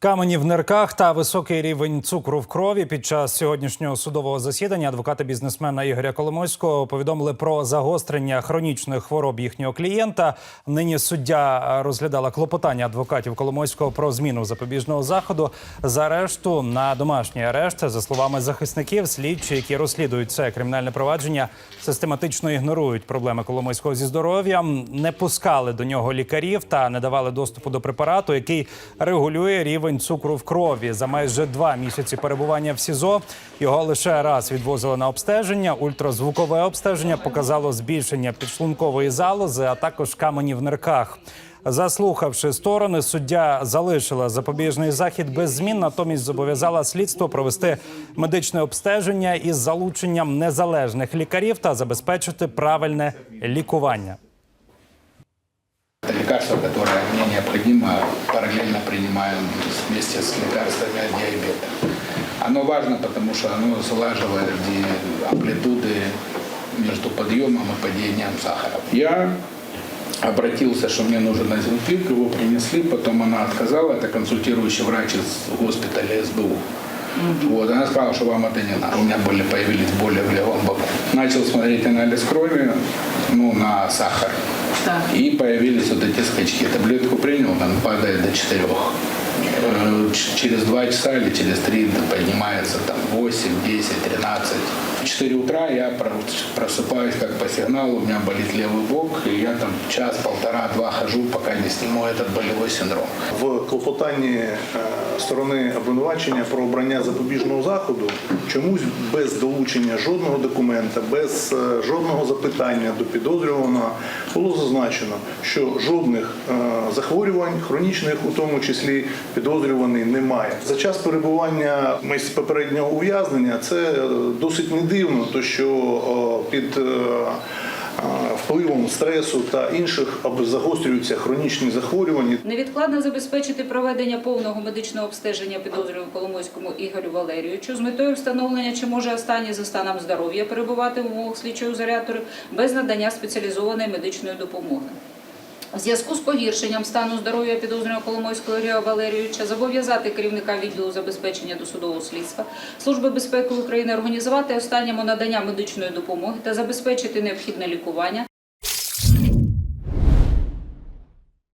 Камені в нирках та високий рівень цукру в крові під час сьогоднішнього судового засідання адвокати бізнесмена Ігоря Коломойського повідомили про загострення хронічних хвороб їхнього клієнта. Нині суддя розглядала клопотання адвокатів Коломойського про зміну запобіжного заходу з арешту на домашній арешт. За словами захисників, слідчі, які розслідують це кримінальне провадження, систематично ігнорують проблеми Коломойського зі здоров'ям, не пускали до нього лікарів та не давали доступу до препарату, який регулює рівень цукру в крові. За майже два місяці перебування в СІЗО його лише раз відвозили на обстеження. Ультразвукове обстеження показало збільшення підшлункової залози, а також камені в нирках. Заслухавши сторони, суддя залишила запобіжний захід без змін, натомість зобов'язала слідство провести медичне обстеження із залученням незалежних лікарів та забезпечити правильне лікування. Это лекарство, которое мне необходимо, параллельно принимаем вместе с лекарствами от диабета. Оно важно, потому что оно слаживает амплитуды между подъемом и падением сахара. Я обратился, что мне нужен азилпик, его принесли, потом она отказала, это консультирующий врач из госпиталя СБУ. Вот, она сказала, что вам это не надо. У меня были, появились боли в левом боку. Начал смотреть анализ крови, ну, на сахар. И появились вот эти скачки. Таблетку принял, там падает до 4. Э, Через 2 часа или через 3 поднимается там 8, 10, 13. В 4 утра я про- просыпаюсь как по сигналу, у меня болит левый бок, и я там час, полтора, два хожу, пока не сниму этот болевой синдром. В клопотанні е, сторони обвинувачення про обрання запобіжного заходу чомусь без долучення жодного документа, без е, жодного запитання до підозрюваного було зазначено, що жодних е, захворювань, хронічних у тому числі підозрюваний немає. За час перебування місць попереднього ув'язнення це е, досить не дивно, то що е, під е, е, впливом стресу та інших загострюються хронічні захворювання. Невідкладно забезпечити проведення повного медичного обстеження підозрюваному Коломойському Ігорю Валерійовичу з метою встановлення, чи може останній за станом здоров'я перебувати в умовах слідчого ізолятору без надання спеціалізованої медичної допомоги. В зв'язку з погіршенням стану здоров'я підозрюваного Коломойського Ігоря Валерійовича зобов'язати керівника відділу забезпечення досудового слідства Служби безпеки України організувати останньому надання медичної допомоги та забезпечити необхідне лікування